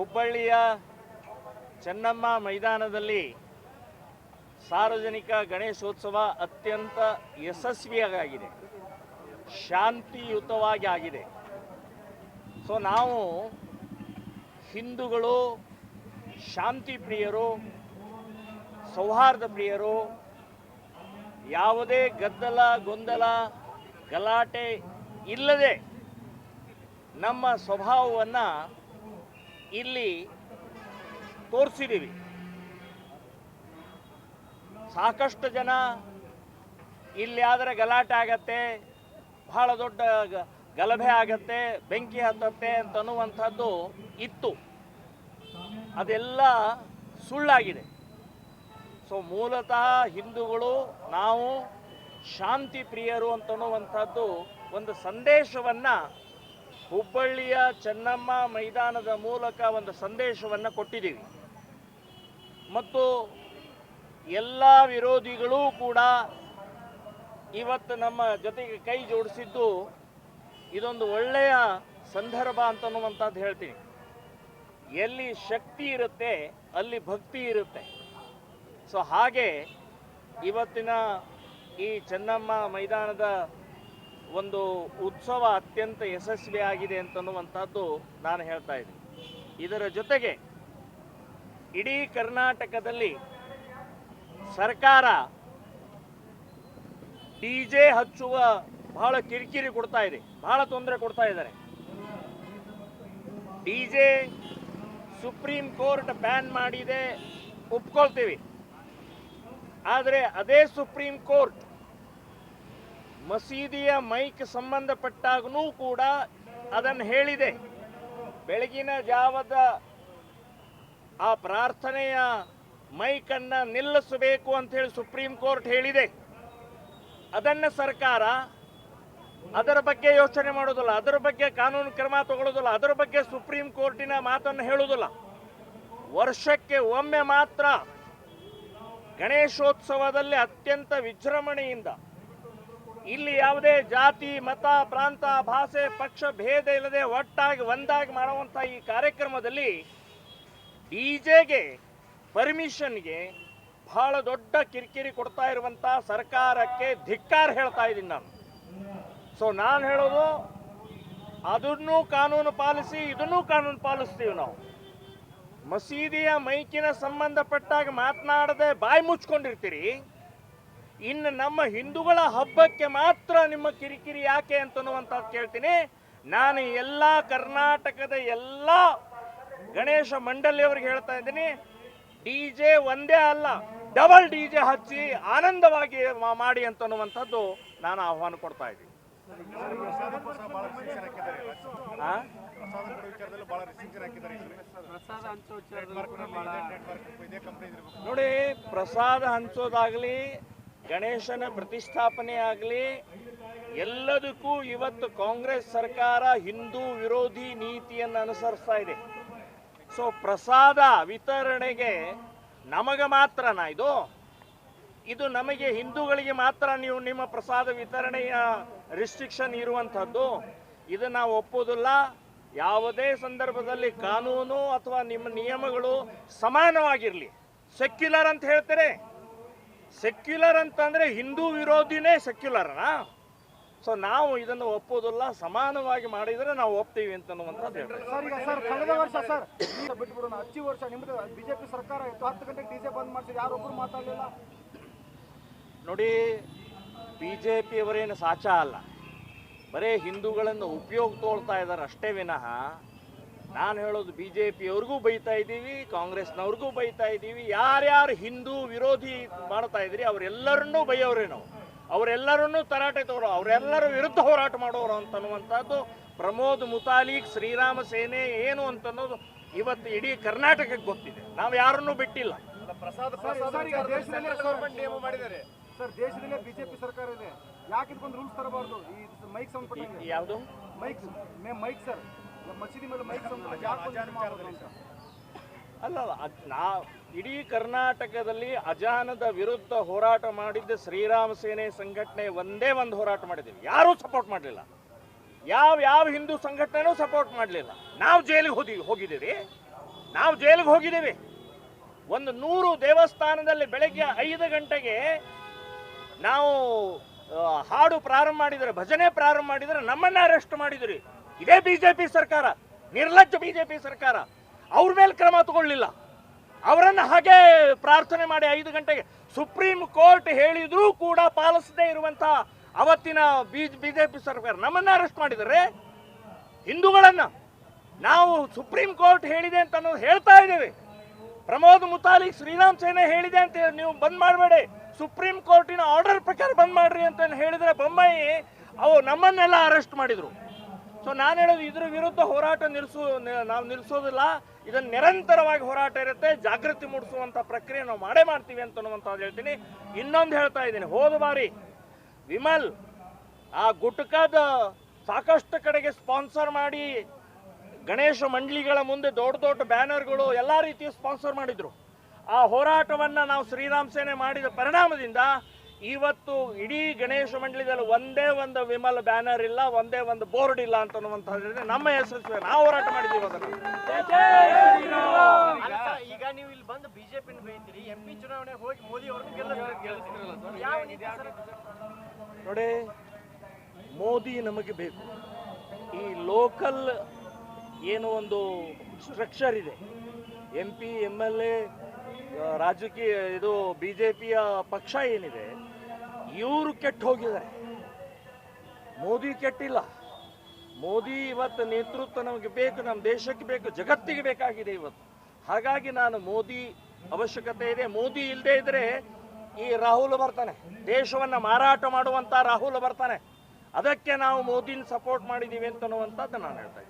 ಹುಬ್ಬಳ್ಳಿಯ ಚೆನ್ನಮ್ಮ ಮೈದಾನದಲ್ಲಿ ಸಾರ್ವಜನಿಕ ಗಣೇಶೋತ್ಸವ ಅತ್ಯಂತ ಯಶಸ್ವಿಯಾಗಿದೆ, ಶಾಂತಿಯುತವಾಗಿ ಆಗಿದೆ. ಸೊ ನಾವು ಹಿಂದೂಗಳು, ಶಾಂತಿ ಪ್ರಿಯರು, ಸೌಹಾರ್ದ ಪ್ರಿಯರು, ಯಾವುದೇ ಗದ್ದಲ, ಗೊಂದಲ, ಗಲಾಟೆ ಇಲ್ಲದೆ ನಮ್ಮ ಸ್ವಭಾವವನ್ನು ಇಲ್ಲಿ ತೋರಿಸಿದ್ದೀವಿ ಸಾಕಷ್ಟು ಜನ ಇಲ್ಲಿ ಆದರೆ ಗಲಾಟೆ ಆಗತ್ತೆ, ಬಹಳ ದೊಡ್ಡ ಗಲಭೆ ಆಗತ್ತೆ, ಬೆಂಕಿ ಹತ್ತತ್ತೆ ಅಂತ ಅನ್ನುವಂಥದ್ದು ಇತ್ತು. ಅದೆಲ್ಲ ಸುಳ್ಳಾಗಿದೆ. ಸೊ ಮೂಲತಃ ಹಿಂದೂಗಳು, ನಾವು ಶಾಂತಿ ಪ್ರಿಯರು ಅಂತನ್ನುವಂಥದ್ದು ಒಂದು ಸಂದೇಶವನ್ನು ಹುಬ್ಬಳ್ಳಿಯ ಚೆನ್ನಮ್ಮ ಮೈದಾನದ ಮೂಲಕ ಒಂದು ಸಂದೇಶವನ್ನು ಕೊಟ್ಟಿದ್ದೀವಿ. ಮತ್ತು ಎಲ್ಲ ವಿರೋಧಿಗಳೂ ಕೂಡ ಇವತ್ತು ನಮ್ಮ ಜೊತೆಗೆ ಕೈ ಜೋಡಿಸಿದ್ದು ಇದೊಂದು ಒಳ್ಳೆಯ ಸಂದರ್ಭ ಅಂತನ್ನುವಂಥದ್ದು ಹೇಳ್ತೀನಿ. ಎಲ್ಲಿ ಶಕ್ತಿ ಇರುತ್ತೆ, ಅಲ್ಲಿ ಭಕ್ತಿ ಇರುತ್ತೆ. ಸೊ ಹಾಗೆ ಇವತ್ತಿನ ಈ ಚೆನ್ನಮ್ಮ ಮೈದಾನದ ಒಂದು ಉತ್ಸವ ಅತ್ಯಂತ ಯಶಸ್ವಿಯಾಗಿದೆ ಅಂತನ್ನುವಂಥದ್ದು ನಾನು ಹೇಳ್ತಾ ಇದ್ದೀನಿ. ಇದರ ಜೊತೆಗೆ ಇಡೀ ಕರ್ನಾಟಕದಲ್ಲಿ ಸರ್ಕಾರ ಡಿ ಜೆ ಹಚ್ಚುವ ಬಹಳ ಕಿರಿಕಿರಿ ಕೊಡ್ತಾ ಇದೆ, ಬಹಳ ತೊಂದರೆ ಕೊಡ್ತಾ ಇದ್ದಾರೆ. D J Supreme Court ban ಮಾಡಿದೆ ಒಪ್ಕೊಳ್ತೀವಿ. ಆದರೆ ಅದೇ ಸುಪ್ರೀಂ ಕೋರ್ಟ್ ಮಸೀದಿಯ ಮೈಕ್ ಸಂಬಂಧಪಟ್ಟಾಗೂ ಕೂಡ ಅದನ್ನು ಹೇಳಿದೆ. ಬೆಳಗಿನ ಜಾವದ ಆ ಪ್ರಾರ್ಥನೆಯ ಮೈಕನ್ನು ನಿಲ್ಲಿಸಬೇಕು ಅಂತ ಹೇಳಿ ಸುಪ್ರೀಂ ಕೋರ್ಟ್ ಹೇಳಿದೆ. ಅದನ್ನು ಸರ್ಕಾರ ಅದರ ಬಗ್ಗೆ ಯೋಚನೆ ಮಾಡೋದಿಲ್ಲ, ಅದರ ಬಗ್ಗೆ ಕಾನೂನು ಕ್ರಮ ತಗೊಳ್ಳೋದಿಲ್ಲ ಅದರ ಬಗ್ಗೆ ಸುಪ್ರೀಂ ಕೋರ್ಟಿನ ಮಾತನ್ನು ಹೇಳುವುದಿಲ್ಲ ವರ್ಷಕ್ಕೆ ಒಮ್ಮೆ ಮಾತ್ರ ಗಣೇಶೋತ್ಸವದಲ್ಲಿ ಅತ್ಯಂತ ವಿಜೃಂಭಣೆಯಿಂದ ಇಲ್ಲಿ ಯಾವುದೇ ಜಾತಿ, ಮತ, ಪ್ರಾಂತ, ಭಾಷೆ, ಪಕ್ಷ, ಭೇದ ಇಲ್ಲದೆ ಒಟ್ಟಾಗಿ ಒಂದಾಗಿ ಮಾಡುವಂಥ ಈ ಕಾರ್ಯಕ್ರಮದಲ್ಲಿ ಡಿ ಜೆಗೆ ಪರ್ಮಿಷನ್ಗೆ ಬಹಳ ದೊಡ್ಡ ಕಿರಿಕಿರಿ ಕೊಡ್ತಾ ಇರುವಂಥ ಸರ್ಕಾರಕ್ಕೆ ಧಿಕ್ಕಾರ ಹೇಳ್ತಾ ಇದ್ದೀನಿ ನಾನು. ಸೊ ನಾನು ಹೇಳೋದು, ಅದನ್ನು ಕಾನೂನು ಪಾಲಿಸಿ, ಇದನ್ನೂ ಕಾನೂನು ಪಾಲಿಸ್ತೀವಿ ನಾವು. ಮಸೀದಿಯ ಮೈಕಿನ ಸಂಬಂಧಪಟ್ಟಾಗ ಮಾತನಾಡದೆ ಬಾಯಿ ಮುಚ್ಕೊಂಡಿರ್ತೀರಿ. ಇನ್ನು ನಮ್ಮ ಹಿಂದೂಗಳ ಹಬ್ಬಕ್ಕೆ ಮಾತ್ರ ನಿಮ್ಮ ಕಿರಿಕಿರಿ ಯಾಕೆ ಅಂತನ್ನುವಂಥದ್ದು ಕೇಳ್ತೀನಿ. ನಾನು ಎಲ್ಲ ಕರ್ನಾಟಕದ ಎಲ್ಲ ಗಣೇಶ ಮಂಡಳಿಯವರಿಗೆ ಹೇಳ್ತಾ ಇದ್ದೀನಿ. ಡಿ ಜೆ ಒಂದೇ ಅಲ್ಲ ಡಬಲ್ ಡಿ ಜೆ ಹಚ್ಚಿ ಆನಂದವಾಗಿ ಮಾಡಿ ಮಾಡಿ ಅಂತನ್ನುವಂಥದ್ದು ನಾನು ಆಹ್ವಾನ ಕೊಡ್ತಾ ಇದ್ದೀನಿ. ನೋಡಿ ಪ್ರಸಾದ ಹಂಚೋದಾಗಲಿ ಗಣೇಶನ ಪ್ರತಿಷ್ಠಾಪನೆ ಆಗಲಿ ಎಲ್ಲದಕ್ಕೂ ಇವತ್ತು ಕಾಂಗ್ರೆಸ್ ಸರ್ಕಾರ ಹಿಂದೂ ವಿರೋಧಿ ನೀತಿಯನ್ನು ಅನುಸರಿಸ್ತಾ ಇದೆ. ಸೊ ಪ್ರಸಾದ ವಿತರಣೆಗೆ ನಮಗೆ ಮಾತ್ರನಾ ಇದು? ಇದು ನಮಗೆ ಹಿಂದೂಗಳಿಗೆ ಮಾತ್ರ ನೀವು ನಿಮ್ಮ ಪ್ರಸಾದ ವಿತರಣೆಯ ರಿಸ್ಟ್ರಿಕ್ಷನ್ ಇರುವಂಥದ್ದು? ಇದು ನಾವು ಒಪ್ಪೋದಿಲ್ಲ ಯಾವುದೇ ಸಂದರ್ಭದಲ್ಲಿ ಕಾನೂನು ಅಥವಾ ನಿಮ್ಮ ನಿಯಮಗಳು ಸಮಾನವಾಗಿರಲಿ. ಸೆಕ್ಯುಲರ್ ಅಂತ ಹೇಳ್ತಾರೆ ಸೆಕ್ಯುಲರ್ ಅಂತಂದರೆ ಹಿಂದೂ ವಿರೋಧಿನೇ ಸೆಕ್ಯುಲರ್ನಾ ಸೊ ನಾವು ಇದನ್ನು ಒಪ್ಪೋದಿಲ್ಲ ಸಮಾನವಾಗಿ ಮಾಡಿದರೆ ನಾವು ಒಪ್ತೀವಿ ಸರ್ ಕಳೆದ ವರ್ಷ ಸರ್ ಬಿ ಬಿಟ್ಬಿಡೋಣ. ಪಿ ವರ್ಷ ನಿಮ್ದು ಬಿಜೆಪಿ ಸರ್ಕಾರ ಇತ್ತು. ಹತ್ತು ಗಂಟೆಗೆ ಡಿಜೆ ಬಂದ್ ಮಾಡಿಸಿದ್ರು ಯಾರೊಬ್ಬರು ಮಾತಾಡಲಿಲ್ಲ? ನೋಡಿ ಬಿ ಜೆ ಪಿಯವರೇನು ಸಾಚ ಅಲ್ಲ. ಬರೇ ಹಿಂದೂಗಳನ್ನು ಉಪಯೋಗ ತೋಳ್ತಾ ಇದ್ದಾರೆ ಅಷ್ಟೇ ವಿನಃ. ನಾನು ಹೇಳೋದು ಬಿ ಜೆ ಪಿಯವ್ರಿಗೂ ಬೈತಾ ಇದ್ದೀವಿ ಕಾಂಗ್ರೆಸ್ನವ್ರಿಗೂ ಬೈತಾ ಇದ್ದೀವಿ. ಯಾರ್ಯಾರು ಹಿಂದೂ ವಿರೋಧಿ ಮಾಡ್ತಾ ಇದ್ರಿ ಅವರೆಲ್ಲರನ್ನೂ ಬೈಯೋರೇ ನಾವು. ಅವರೆಲ್ಲರನ್ನೂ ತರಾಟೆ ತಗೋರು ಅವರೆಲ್ಲರ ವಿರುದ್ಧ ಹೋರಾಟ ಮಾಡೋರು ಅಂತನ್ನುವಂಥದ್ದು ಪ್ರಮೋದ್ ಮುತಾಲಿಕ್ ಶ್ರೀರಾಮ ಸೇನೆ ಏನು ಅಂತನ್ನೋದು ಇವತ್ತು ಇಡೀ ಕರ್ನಾಟಕಕ್ಕೆ ಗೊತ್ತಿದೆ. ನಾವು ಯಾರನ್ನೂ ಬಿಟ್ಟಿಲ್ಲ. ಪ್ರಸಾದ್ ಸರ್, ದೇಶದಲ್ಲೇ ಬಿಜೆಪಿ ಸರ್ಕಾರ ಇದೆ. ಯಾಕೆ ಇದಕ್ಕೊಂದು ರೂಲ್ಸ್ ತರಬಾರ್ದು? ಈ ಮೈಕ್ ಸಂಬಂಧಪಟ್ಟಂಗೆ ಯಾವುದು? ಮೈಕ್ ಮೇ ಮೈಕ್ ಸರ್. ಮಸೀದಿ ಅಲ್ಲ ನಾ ಇಡೀ ಕರ್ನಾಟಕದಲ್ಲಿ ಅಜಾನದ ವಿರುದ್ಧ ಹೋರಾಟ ಮಾಡಿದ್ದ ಶ್ರೀರಾಮ ಸೇನೆ ಸಂಘಟನೆ ಒಂದೇ ಒಂದು ಹೋರಾಟ ಮಾಡಿದ್ದೀವಿ. ಯಾರೂ ಸಪೋರ್ಟ್ ಮಾಡಲಿಲ್ಲ. ಯಾವ ಯಾವ ಹಿಂದೂ ಸಂಘಟನೆನೂ ಸಪೋರ್ಟ್ ಮಾಡಲಿಲ್ಲ. ನಾವು ಜೈಲಿಗೆ ಹೋದಿ, ಹೋಗಿದ್ದೀವಿ. ನಾವು ಜೈಲಿಗೆ ಹೋಗಿದ್ದೀವಿ. ಒಂದು ನೂರು ದೇವಸ್ಥಾನದಲ್ಲಿ ಬೆಳಗ್ಗೆ ಐದು ಗಂಟೆಗೆ ನಾವು ಹಾಡು ಪ್ರಾರಂಭ ಮಾಡಿದರೆ, ಭಜನೆ ಪ್ರಾರಂಭ ಮಾಡಿದರೆ ನಮ್ಮನ್ನ ಅರೆಸ್ಟ್ ಮಾಡಿದ್ರಿ. ಇದೇ ಬಿಜೆಪಿ ಸರ್ಕಾರ, ನಿರ್ಲಜ್ಜ ಬಿಜೆಪಿ ಸರ್ಕಾರ. ಅವ್ರ ಮೇಲೆ ಕ್ರಮ ತಗೊಳ್ಳಿಲ್ಲ. ಅವರನ್ನು ಹಾಗೆ ಪ್ರಾರ್ಥನೆ ಮಾಡಿ ಐದು ಗಂಟೆಗೆ ಸುಪ್ರೀಂ ಕೋರ್ಟ್ ಹೇಳಿದ್ರೂ ಕೂಡ ಪಾಲಿಸದೇ ಇರುವಂತಹ ಅವತ್ತಿನ ಬಿಜೆಪಿ ಸರ್ಕಾರ ನಮ್ಮನ್ನ ಅರೆಸ್ಟ್ ಮಾಡಿದರೆ. ಹಿಂದೂಗಳನ್ನ ನಾವು ಸುಪ್ರೀಂ ಕೋರ್ಟ್ ಹೇಳಿದೆ ಅಂತ ಅನ್ನೋದು ಹೇಳ್ತಾ ಇದ್ದೇವೆ. ಪ್ರಮೋದ್ ಮುತಾಲಿಕ್ ಶ್ರೀರಾಮ್ ಸೇನೆ ಹೇಳಿದೆ ಅಂತ ನೀವು ಬಂದ್ ಮಾಡಬೇಡಿ. ಸುಪ್ರೀಂ ಕೋರ್ಟಿನ ಆರ್ಡರ್ ಪ್ರಕಾರ ಬಂದ್ ಮಾಡ್ರಿ ಅಂತ ಹೇಳಿದ್ರೆ ಬೊಮ್ಮಾಯಿ ಅವು ನಮ್ಮನ್ನೆಲ್ಲ ಅರೆಸ್ಟ್ ಮಾಡಿದ್ರು. ಸೊ ನಾನು ಹೇಳೋದು ಇದ್ರ ವಿರುದ್ಧ ಹೋರಾಟ ನಿಲ್ಲಿಸು ನಾವು ನಿಲ್ಲಿಸೋದಿಲ್ಲ ಇದನ್ನ ನಿರಂತರವಾಗಿ ಹೋರಾಟ ಇರುತ್ತೆ. ಜಾಗೃತಿ ಮೂಡಿಸುವಂತ ಪ್ರಕ್ರಿಯೆ ನಾವು ಮಾಡೇ ಮಾಡ್ತೀವಿ ಅಂತ ಅನ್ನುವಂಥದ್ದು ಹೇಳ್ತೀನಿ. ಇನ್ನೊಂದು ಹೇಳ್ತಾ ಇದ್ದೀನಿ. ಹೋದ ಬಾರಿ ವಿಮಲ್ ಆ ಗುಟ್ಕದ ಸಾಕಷ್ಟು ಕಡೆಗೆ ಸ್ಪಾನ್ಸರ್ ಮಾಡಿ ಗಣೇಶ ಮಂಡಳಿಗಳ ಮುಂದೆ ದೊಡ್ಡ ದೊಡ್ಡ ಬ್ಯಾನರ್ಗಳು ಎಲ್ಲ ರೀತಿಯ ಸ್ಪಾನ್ಸರ್ ಮಾಡಿದ್ರು. ಆ ಹೋರಾಟವನ್ನ ನಾವು ಶ್ರೀರಾಮ್ ಸೇನೆ ಮಾಡಿದ ಪರಿಣಾಮದಿಂದ ಇವತ್ತು ಇಡೀ ಗಣೇಶ ಮಂಡಳಿದಲ್ಲಿ ಒಂದೇ ಒಂದು ವಿಮಲ್ ಬ್ಯಾನರ್ ಇಲ್ಲ ಒಂದೇ ಒಂದು ಬೋರ್ಡ್ ಇಲ್ಲ ಅಂತ ಅನ್ನುವಂಥದ್ದು ನಮ್ಮ ಯಶಸ್ವಿ ನಾವು ಹೋರಾಟ ಮಾಡಿದ್ದೀವಿ ಅದನ್ನು ಈಗ ನೀವು ಇಲ್ಲಿ ಬಂದು ಬಿಜೆಪಿ ಬೈತೀರಿ ಎಂ ಪಿ ಚುನಾವಣೆ ಹೋಗಿ ಮೋದಿ ಯಾವ ನೋಡಿ ಮೋದಿ ನಮಗೆ ಬೇಕು. ಈ ಲೋಕಲ್ ಏನು ಒಂದು ಸ್ಟ್ರಕ್ಚರ್ ಇದೆ. M P M L A ರಾಜಕೀಯ ಇದು ಬಿ ಜೆ ಪಿಯ ಪಕ್ಷ ಏನಿದೆ ಇವರು ಕೆಟ್ಟು ಹೋಗಿದ್ದಾರೆ. ಮೋದಿ ಕೆಟ್ಟಿಲ್ಲ. ಮೋದಿ ಇವತ್ತು ನೇತೃತ್ವ ನಮಗೆ ಬೇಕು ನಮ್ಮ ದೇಶಕ್ಕೆ ಬೇಕು, ಜಗತ್ತಿಗೆ ಬೇಕಾಗಿದೆ ಇವತ್ತು. ಹಾಗಾಗಿ ನಾನು ಮೋದಿ ಅವಶ್ಯಕತೆ ಇದೆ. ಮೋದಿ ಇಲ್ಲದೆ ಇದ್ರೆ ಈ ರಾಹುಲ್ ಬರ್ತಾನೆ. ದೇಶವನ್ನ ಮಾರಾಟ ಮಾಡುವಂತ ರಾಹುಲ್ ಬರ್ತಾನೆ. ಅದಕ್ಕೆ ನಾವು ಮೋದಿನ ಸಪೋರ್ಟ್ ಮಾಡಿದ್ದೀವಿ ಅಂತ ಅನ್ನುವಂಥದ್ದು ನಾನು ಹೇಳ್ತಾ